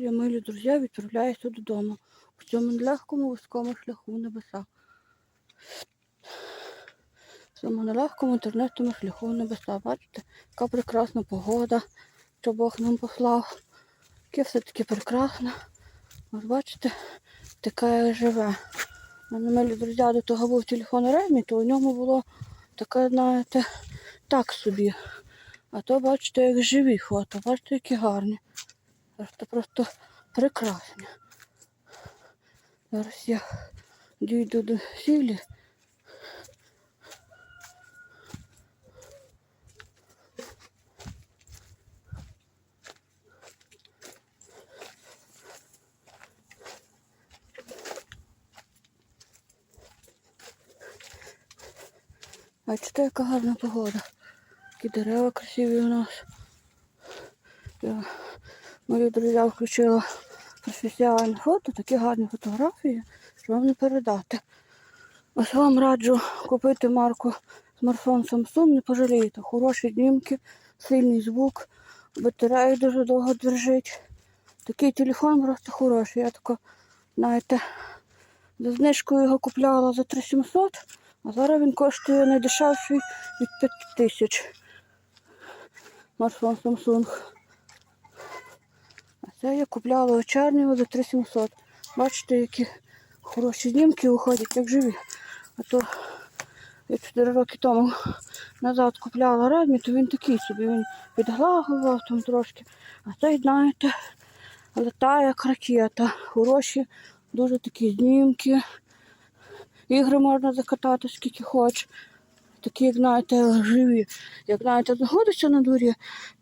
я, милі друзі, відправляюся додому. У цьому нелегкому вузькому шляху в небеса. В цьому нелегкому інтернетному шляху в небеса. Бачите, яка прекрасна погода, що Бог нам послав. Яке все-таки прекрасне. Ось бачите, таке живе. У мене, милі друзі, до того був телефон Ремі, то у ньому було таке, знаєте, так собі. А то бачите, як живі фото, бачите, які гарні. Просто просто прекрасні. Зараз я дійду до сілі. Бачите, яка гарна погода. Які дерева красиві у нас. Мої друзі включила професіональне фото, такі гарні фотографії, що вам не передати. Ось вам раджу купити марку смартфон Samsung, не пожалієте. Хороші знімки, сильний звук, батарея дуже довго держить. Такий телефон просто хороший. Я тако, знаєте, за знижкою його купляла за 3700, а зараз він коштує найдешевший від 5000. Смартфон Samsung. Це я купляла у за 3700. Бачите, які хороші знімки виходять, як живі. А то я 4 роки тому назад купляла Redmi, то він такий собі, він підглагував там трошки. А цей, знаєте, летає як ракета. Хороші, дуже такі знімки. Ігри можна закатати скільки хочеш. Такі, як знаєте, живі. Як знаєте, знаходишся на дворі,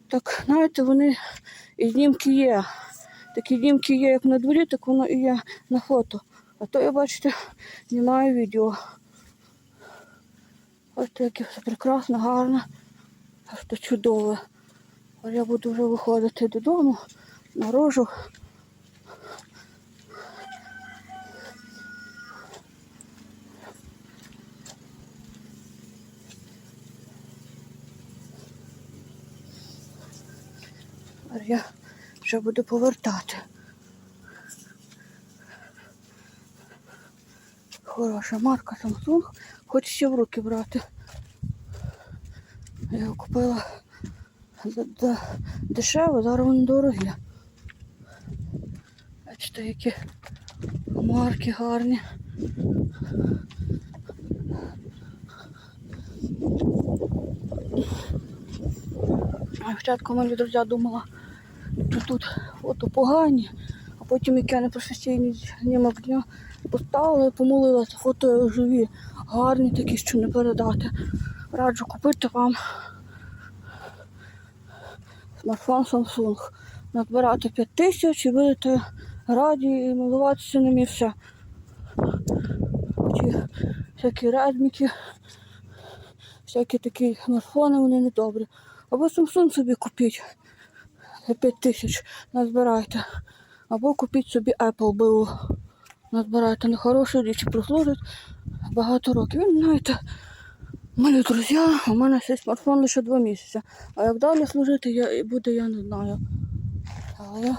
так знаєте, вони і знімки є. Такі знімки є як на дворі, так воно і є на фото. А то я, бачите, знімаю відео. Ось таке все прекрасно, гарно. Чудове. А я буду вже виходити додому, наружу. А я вже буду повертати. Хороша марка Samsung. Хоч ще в руки брати. Я його купила дешево, зараз вони дорогі. Бачите, які марки гарні. А Спочатку мої друзі думала, що тут фото погані, а потім як я непрофесійний знімок дня поставила, помолилася, фото живі, гарні такі, що не передати. Раджу купити вам смартфон Samsung. Назбирати 5 тисяч і будете раді і милуватися ним і все. Ті всякі редміки, всякі такі смартфони, вони не добрі. Або Samsung собі купіть за 5 тисяч, назбирайте. Або купіть собі Apple БУ. Назбирайте на хорошу річ, прослужить багато років. Ви знаєте, мої друзі, у мене цей смартфон лише 2 місяці. А як далі служити я, буде, я не знаю. Але я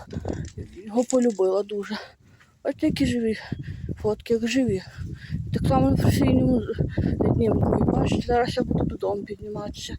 його полюбила дуже. Ось такі живі фотки, як живі. Так само на професійному знімку. Бачите, зараз я буду додому підніматися.